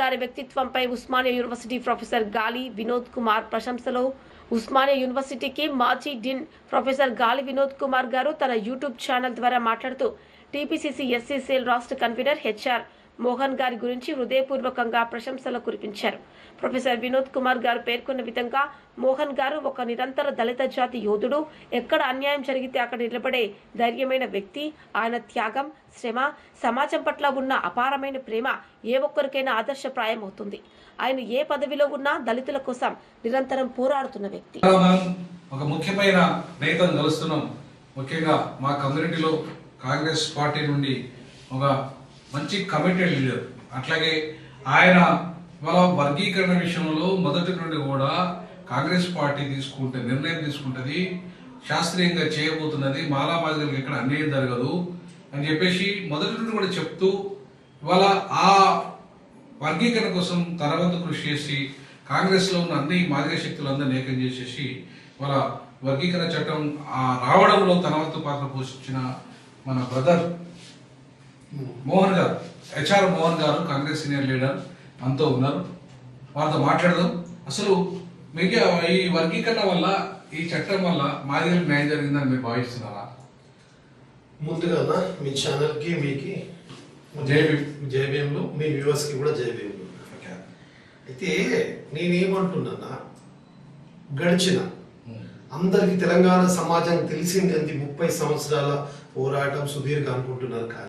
గారి వ్యక్తిత్వంపై Osmania university professor గాలి వినోద్ కుమార్ ప్రశంసలో. ఉస్మానియా యూనివర్సిటీకి మాజీ డిన్ ప్రొఫెసర్ గాలి వినోద్ కుమార్ గారు తన యూట్యూబ్ ఛానల్ ద్వారా మాట్లాడుతూ టీపీసీసీ ఎస్సీసీఎల్ రాష్ట్ర కన్వీనర్ హెచ్ఆర్ మోహన్ గారి గురించి హృదయపూర్వకంగా ప్రశంసలు కురిపించారు. ప్రొఫెసర్ వినోద్ కుమార్ గారు పేర్కొన్న విధంగా మోహన్ గారు ఒక నిరంతర దళిత జాతి యోధుడు. ఎక్కడ అన్యాయం జరిగితే అక్కడ నిలబడే ధైర్యమైన వ్యక్తి. ఆయన త్యాగం శ్రమ సమాజం పట్ల ఉన్న అపారమైన ప్రేమ ఏ ఒక్కరికైనా ఆదర్శప్రాయం అవుతుంది ఆయన ఏ పదవిలో ఉన్నా దళితుల కోసం నిరంతరం పోరాడుతున్న వ్యక్తి. ఒక ముఖ్యమైన నేతను కలుస్తున్నాం. ముఖ్యంగా మా కమ్యూనిటీలో కాంగ్రెస్ పార్టీ నుండి ఒక మంచి కమిటెడ్ లీడర్ అట్లాగే ఆయన వాళ్ళ వర్గీకరణ విషయంలో మొదటి నుండి కూడా కాంగ్రెస్ పార్టీ తీసుకుంటే నిర్ణయం తీసుకుంటుంది శాస్త్రీయంగా చేయబోతున్నది మాలామాదిగలకు ఎక్కడ అన్యాయం జరగదు అని చెప్పేసి మొదటి నుండి కూడా చెప్తూ ఇవాళ ఆ వర్గీకరణ కోసం తర్వాత కృషి చేసి కాంగ్రెస్లో ఉన్న అన్ని మాదిగ శక్తులందరినీ ఏకం చేసేసి వాళ్ళ వర్గీకరణ చట్టం ఆ రావడంలో తర్వాత పాత్ర పోషించిన మన బ్రదర్ మోహన్ గారు హెచ్ఆర్ మోహన్ గారు కాంగ్రెస్ సీనియర్ లీడర్ మనతో ఉన్నారు. వారితో మాట్లాడదాం. అసలు మీకు ఈ వర్గీకరణ వల్ల ఈ చట్టం వల్ల మాదిగలకు న్యాయం జరిగిందని మీరు భావిస్తున్నారా? ముందుగా మీ ఛానల్కి మీకి. జైభీంలు మీ వ్యూవర్స్కి కూడా జైభీంలు అయితే నేనేమంటున్నా గడిచిన అందరికి తెలంగాణ సమాజం తెలిసింది అంది ముప్పై సంవత్సరాల పోరాటం సుదీర్ఘ అనుకుంటున్నారు కానీ.